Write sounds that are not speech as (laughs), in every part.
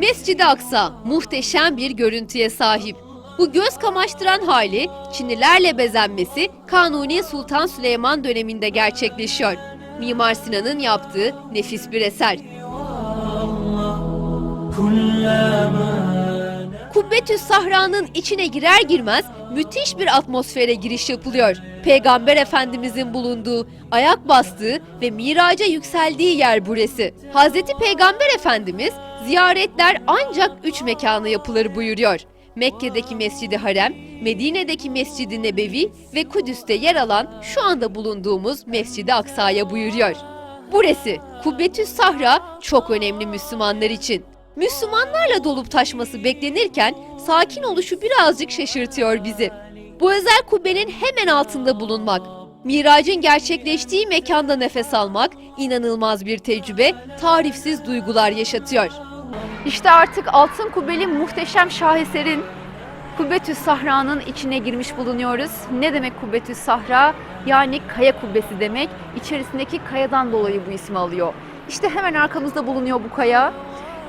Mescid-i Aksa muhteşem bir görüntüye sahip. Bu göz kamaştıran hali Çinilerle bezenmesi Kanuni Sultan Süleyman döneminde gerçekleşiyor. Mimar Sinan'ın yaptığı nefis bir eser. Kubbetüs Sahra'nın içine girer girmez müthiş bir atmosfere giriş yapılıyor. Peygamber Efendimizin bulunduğu, ayak bastığı ve miraca yükseldiği yer burası. Hazreti Peygamber Efendimiz ziyaretler ancak üç mekanı yapılır buyuruyor. Mekke'deki Mescid-i Harem, Medine'deki Mescid-i Nebevi ve Kudüs'te yer alan şu anda bulunduğumuz Mescid-i Aksa'ya buyuruyor. Burası Kubbetüs Sahra çok önemli Müslümanlar için. Müslümanlarla dolup taşması beklenirken sakin oluşu birazcık şaşırtıyor bizi. Bu özel kubbenin hemen altında bulunmak, miracın gerçekleştiği mekanda nefes almak inanılmaz bir tecrübe, tarifsiz duygular yaşatıyor. İşte artık altın kubbeli muhteşem şaheserin Kubbetüs Sahra'nın içine girmiş bulunuyoruz. Ne demek Kubbetüs Sahra? Yani kaya kubbesi demek. İçerisindeki kayadan dolayı bu ismi alıyor. İşte hemen arkamızda bulunuyor bu kaya.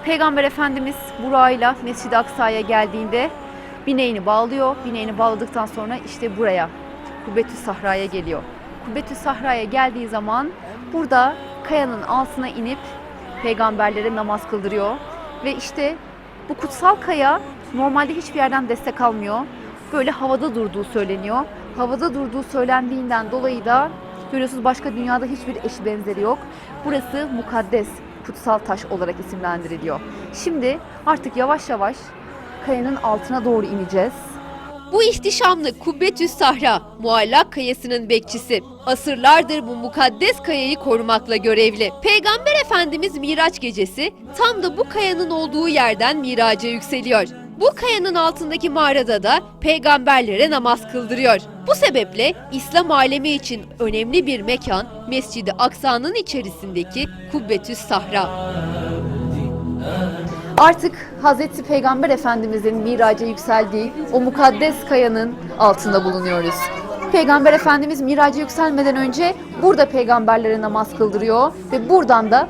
Peygamber Efendimiz burayla Mescid-i Aksa'ya geldiğinde bineğini bağlıyor. Bineğini bağladıktan sonra işte buraya Kubbetüs Sahra'ya geliyor. Kubbetüs Sahra'ya geldiği zaman burada kayanın altına inip peygamberlere namaz kıldırıyor. Ve işte bu kutsal kaya normalde hiçbir yerden destek almıyor. Böyle havada durduğu söyleniyor. Havada durduğu söylendiğinden dolayı da görüyorsunuz başka dünyada hiçbir eşi benzeri yok. Burası mukaddes, kutsal taş olarak isimlendiriliyor. Şimdi artık yavaş yavaş kayanın altına doğru ineceğiz. Bu ihtişamlı Kubbetüs Sahra, Muallak Kayası'nın bekçisi. Asırlardır bu mukaddes kayayı korumakla görevli. Peygamber Efendimiz Miraç gecesi tam da bu kayanın olduğu yerden miraca yükseliyor. Bu kayanın altındaki mağarada da peygamberlere namaz kıldırıyor. Bu sebeple İslam alemi için önemli bir mekan Mescid-i Aksa'nın içerisindeki Kubbetüs Sahra. Artık Hazreti Peygamber Efendimizin miraca yükseldiği o mukaddes kayanın altında bulunuyoruz. Peygamber Efendimiz miraca yükselmeden önce burada peygamberlere namaz kıldırıyor ve buradan da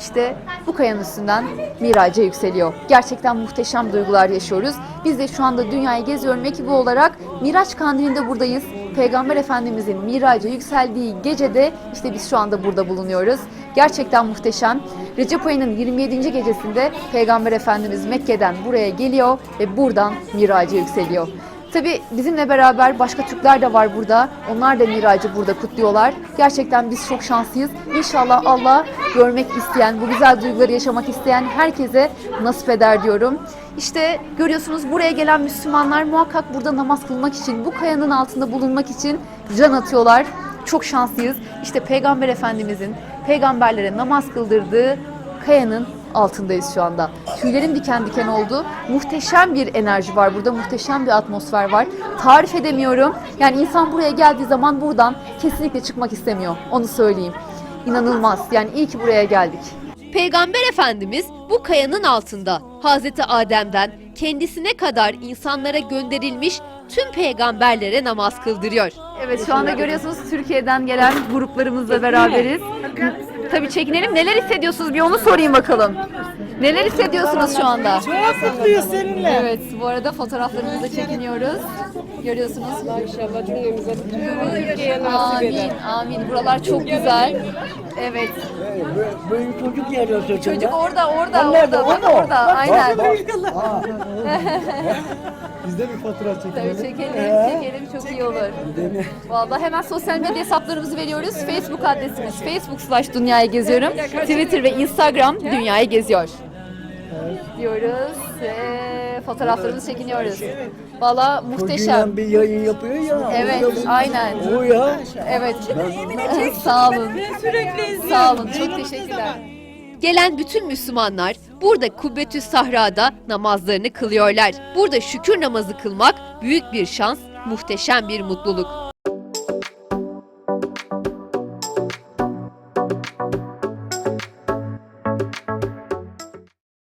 işte bu kayanın üstünden miraca yükseliyor. Gerçekten muhteşem duygular yaşıyoruz. Biz de şu anda dünyayı geziyorum ekibi olarak Miraç Kandili'nde buradayız. Peygamber Efendimizin miraca yükseldiği gecede işte biz şu anda burada bulunuyoruz. Gerçekten muhteşem. Recep ayının 27. gecesinde Peygamber Efendimiz Mekke'den buraya geliyor ve buradan miraca yükseliyor. Tabi bizimle beraber başka Türkler de var burada. Onlar da miracı burada kutluyorlar. Gerçekten biz çok şanslıyız. İnşallah Allah görmek isteyen, bu güzel duyguları yaşamak isteyen herkese nasip eder diyorum. İşte görüyorsunuz buraya gelen Müslümanlar muhakkak burada namaz kılmak için, bu kayanın altında bulunmak için can atıyorlar. Çok şanslıyız. İşte Peygamber Efendimizin peygamberlere namaz kıldırdığı kayanın altındayız şu anda. Tüylerim diken diken oldu. Muhteşem bir enerji var burada. Muhteşem bir atmosfer var. Tarif edemiyorum. Yani insan buraya geldiği zaman buradan kesinlikle çıkmak istemiyor. Onu söyleyeyim. İnanılmaz. Yani iyi ki buraya geldik. Peygamber Efendimiz bu kayanın altında Hazreti Adem'den kendisine kadar insanlara gönderilmiş tüm peygamberlere namaz kıldırıyor. Evet şu anda görüyorsunuz Türkiye'den gelen gruplarımızla beraberiz. Tabii çekinelim. Neler hissediyorsunuz? Bir onu sorayım bakalım. Neler hissediyorsunuz şu anda? Çok mutluyuz seninle. Evet, bu arada fotoğraflarımızı çekiniyoruz. Görüyorsunuz. İnşallah cümlemize bütün Türkiye'ye nasip Amin, eder. amin. Buralar çok güzel. Evet. Böyle çocuk geliyor sırtında. Çocuk orada, orada, orada. Bak O mu? orada. Aynen. (laughs) Biz de bir fotoğraf Tabii çekelim. çekelim, çekelim. Çok iyi olur. Vallahi hemen sosyal medya hesaplarımızı veriyoruz. Facebook adresimiz facebook slash dünyayı geziyorum. Twitter ve Instagram dünyayı geziyor. Diyoruz ve fotoğraflarımızı çekiniyoruz. Valla muhteşem. Bir yayın yapıyor ya. Evet, aynen. O ya. Evet. (laughs) Sağ olun. Sağ olun. Çok teşekkürler. Gelen bütün Müslümanlar burada Kubbetüs Sahra'da namazlarını kılıyorlar. Burada şükür namazı kılmak büyük bir şans, muhteşem bir mutluluk.